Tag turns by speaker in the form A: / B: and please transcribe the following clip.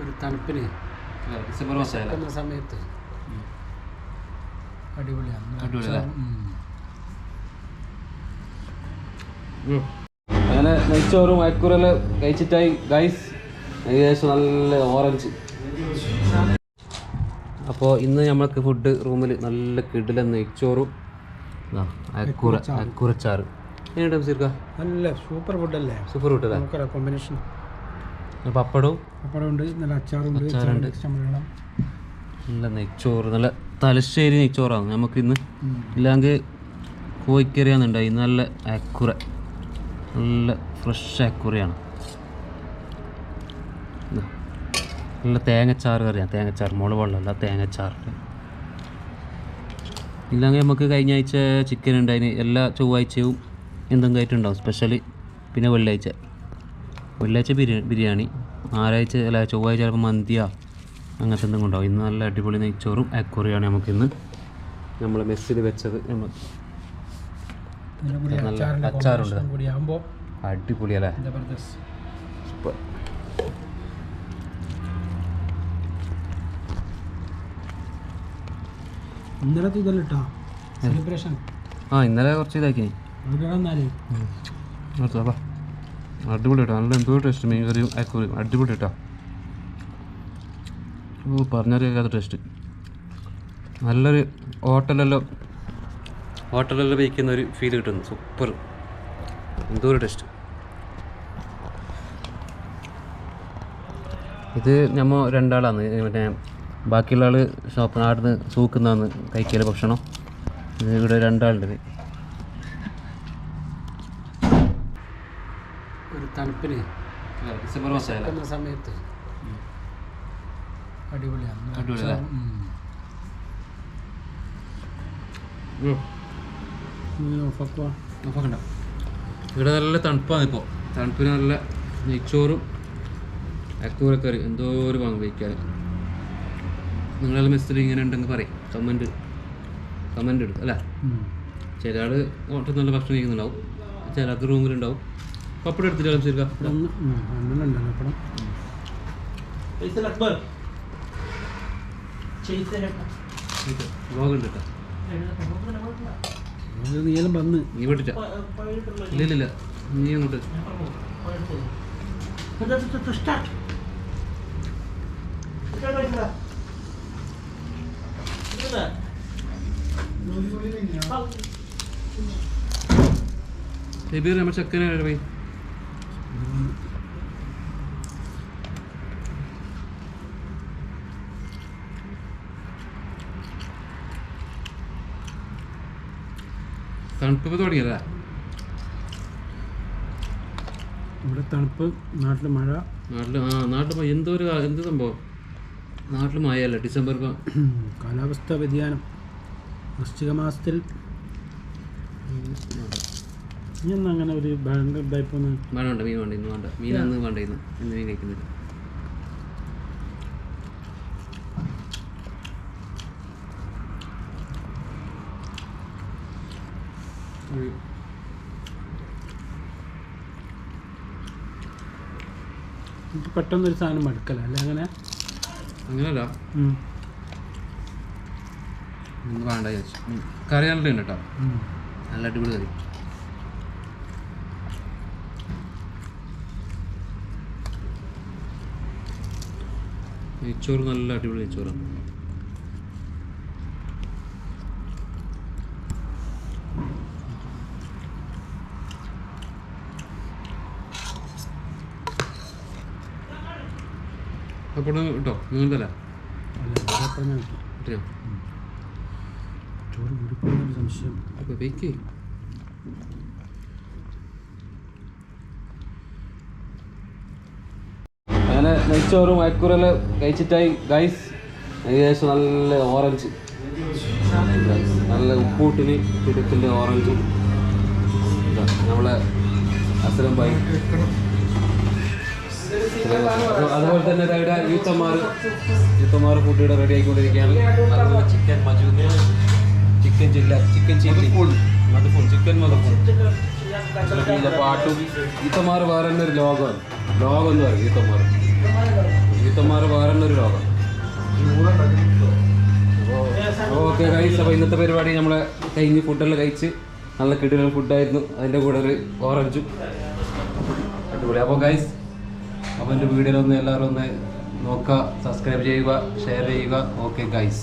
A: ഒരു തണുപ്പിന്
B: ഡിസംബർ
A: മാസം സമയത്ത്. അടിപൊളിയാണ്.
B: അങ്ങനെ നെയ്ച്ചോറും അയക്കൂറെല്ലാം കഴിച്ചിട്ടായി. ഗൈസ് ഏകദേശം നല്ല ഓറഞ്ച് അപ്പോൾ ഇന്ന് നമ്മൾക്ക് ഫുഡ് റൂമിൽ നല്ല കിടില നെയ്ച്ചോറും അയക്കൂറ അയക്കൂറച്ചാറ് എങ്ങനെയുണ്ട് സീർക്ക
A: നല്ല സൂപ്പർ ഫുഡ്
B: അല്ലേ? സൂപ്പർ
A: ഫുഡ് കോമ്പിനേഷൻ
B: പപ്പടവും
A: നല്ല അച്ചാറുണ്ട്
B: അച്ചാറുണ്ട്. നല്ല നെയ്ച്ചോറ് നല്ല തലശ്ശേരി നെയ്ച്ചോറാണ് നമുക്കിന്ന്. ഇല്ലെങ്കിൽ കോഴിക്കറിയാന്നുണ്ടായി ഇന്ന് നല്ല അക്കുറ നല്ല ഫ്രഷ് അക്കുറയാണ്. നല്ല തേങ്ങച്ചാറ് കറിയാണ് തേങ്ങച്ചാറ് മുളക് വെള്ളമല്ല തേങ്ങച്ചാറ്. ഇല്ലെങ്കിൽ നമുക്ക് കഴിഞ്ഞ ആഴ്ച ചിക്കൻ ഉണ്ടായിന് എല്ലാ ചൊവ്വാഴ്ചയും എന്തെങ്കിലും ആയിട്ടുണ്ടാവും സ്പെഷ്യലി പിന്നെ വെള്ളിയാഴ്ച. വെള്ളിയാഴ്ച ബിരിയാണി ബിരിയാണി. ഞായറാഴ്ച അല്ല ചൊവ്വാഴ്ച ചിലപ്പോൾ മന്തിയ. അങ്ങനത്തെ എന്തെങ്കിലും ഉണ്ടാവും. ഇന്ന് നല്ല അടിപൊളി നെയ്ച്ചോറും അക്കുറിയാണ് നമുക്കിന്ന് നമ്മൾ മെസ്സിൽ വെച്ചത്. നമ്മൾ നല്ല അച്ചാറുണ്ട്. അടിപൊളിയല്ലേ സൂപ്പർ.
A: ഇന്നലത്തെ ഇതല്ല സെലിബ്രേഷൻ
B: ആ ഇന്നലെ കുറച്ച് ഇതാക്കി. അടിപൊളി കേട്ടോ നല്ല എന്തോ ടേസ്റ്റ് മീൻ കറിയും അക്കുറിയും അടിപൊളി കേട്ടോ ഓ പറഞ്ഞറിയാത്ത ടേസ്റ്റ് നല്ലൊരു ഹോട്ടലെല്ലാം ഹോട്ടലെല്ലാം വയ്ക്കുന്ന ഒരു ഫീൽ കിട്ടുന്നു. സൂപ്പർ എന്തോ ഒരു ടേസ്റ്റ് ഇത് നമ്മൾ രണ്ടാളാണ്. പിന്നെ ബാക്കിയുള്ള ആൾ ഷോപ്പ് നാട്ടിൽ സൂക്കുന്നതാണ് കഴിക്കൽ ഭക്ഷണം. ഇത് ഇവിടെ രണ്ടാളുണ്ട്
A: തണുപ്പിന്
B: ഡിസംബർ
A: മാസം സമയത്ത്. അടിപൊളിയാണ്.
B: ഇവിടെ നല്ല തണുപ്പാണ് ഇപ്പോൾ തണുപ്പിന് നല്ല നെയ്ച്ചോറും അക്കൂരക്കറി എന്തോ ഒരു പങ്ക് വയ്ക്കാൻ നിങ്ങളെല്ലാം മെസ്സിൽ ഇങ്ങനെ ഉണ്ടെങ്കിൽ പറയും. കമന്റ് കമന്റ് എടുക്കും അല്ലേ? ചില ആൾ ഹോട്ടൽ നല്ല ഭക്ഷണം കഴിക്കുന്നുണ്ടാവും. ചില ആൾക്ക് റൂമിലുണ്ടാവും പപ്പടം
A: എടുത്തിട്ട്
B: വ്ളോഗ് ഉണ്ട് കേട്ടോ.
A: അത് നീളം വന്ന്.
B: നീ വിട്ടിട്ട ഇല്ല ഇല്ല ഇല്ല. നീ അങ്ങോട്ട്. എബീർ നമ്മൾ ചെക്കനെ പോയി തണുപ്പ് തുടങ്ങിയതാ.
A: ഇവിടെ തണുപ്പ് നാട്ടിൽ മഴ.
B: നാട്ടിൽ ആ നാട്ടിൽ മഴ. എന്തോ ഒരു എന്ത് സംഭവം? നാട്ടിൽ മഴയല്ല ഡിസംബർ
A: കാലാവസ്ഥ വ്യതിയാനം. വൃശ്ചിക മാസത്തിൽ ഇനി അങ്ങനെ ഒരു ഭയങ്കര ഇതായിപ്പോന്ന്?
B: വേണ്ട വേണ്ട മീൻ വേണ്ട ഇന്ന് വേണ്ട. മീൻ അന്ന് വേണ്ട ഇന്ന്. ഇന്ന് മീൻ കഴിക്കുന്നില്ല.
A: പെട്ടെന്നൊരു സാധനം മടുക്കല അല്ല അങ്ങനെ?
B: അങ്ങനല്ല. വേണ്ട ചോദിച്ചു കറി നല്ല ഉണ്ട് കേട്ടോ നല്ല അടിപൊളി കറി. നെയ്ച്ചോറ് നല്ല അടിപൊളി നെയ്ച്ചോറാണ്. അപ്പോൾ കേട്ടോ
A: മതി. ചോറ് സംശയം.
B: അപ്പോൾ വെയ്ക്കേ അങ്ങനെ നെയ്ച്ചോറും അക്കുറൽ കഴിച്ചിട്ടായി. ഗൈസ് ഏകദേശം നല്ല ഓറഞ്ച് നല്ല ഉപ്പൂട്ടിന് കിടക്കിന്റെ ഓറഞ്ചും നമ്മളെ അസലം ബൈ അതുപോലെ തന്നെ ഇവിടെ യൂത്തന്മാർ യൂത്തന്മാർ ഫുഡ് ഇവിടെ റെഡി ആയിക്കൊണ്ടിരിക്കുകയാണ് അതുപോലെ ചിക്കൻ മജൂദ് ചിക്കൻ ചില്ല ചിക്കൻ ചില്ലി മധുഫൂൺ ചിക്കൻ മധുഫൂൺ പാട്ടും. ഈത്തമാർ വേറെ തന്നെ ഒരു ലോകമാണ്. ലോകം എന്ന് പറയും ഈത്തമാർ ശുദ്ധന്മാർ വേറെ ഒരു രോഗം ഓക്കെ കഴിച്ച് അപ്പോൾ ഇന്നത്തെ പരിപാടി നമ്മളെ കഴിഞ്ഞ് ഫുഡെല്ലാം കഴിച്ച് നല്ല കിടിലൻ ഫുഡായിരുന്നു. അതിന്റെ കൂടെ ഒരു ഓറഞ്ചും. അടിപൊളി. അപ്പോൾ ഗൈസ് അപ്പോൾ എന്റെ വീഡിയോയിലൊന്ന് എല്ലാവരും ഒന്ന് നോക്കുക സബ്സ്ക്രൈബ് ചെയ്യുക ഷെയർ ചെയ്യുക. Okay guys